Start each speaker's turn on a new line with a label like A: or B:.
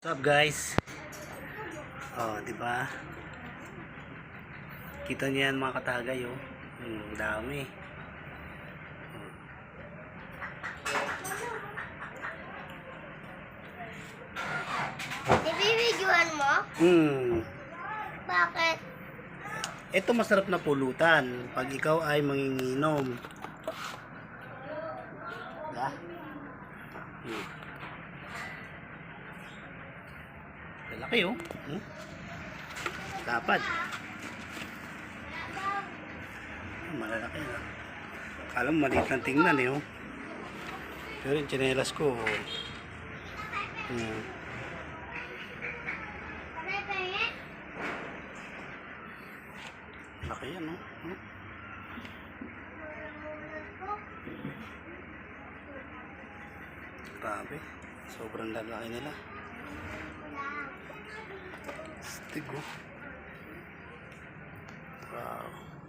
A: What's up guys? Oh, di ba? Kita niyo yan mga katagay oh. Hmm, dami.
B: Ibibidyoan mo?
A: Hmm.
B: Bakit?
A: Ito masarap na pulutan pag ikaw ay manginginom. Diba? Hmm. Lalaki oh. Hmm? Dapat. Malalaki na. Kala mo maliit lang tingnan eh oh. Pero yung tsinelas ko oh. Hmm. Laki yan oh. Hmm? Grabe. Sobrang lalaki nila. the group. Wow.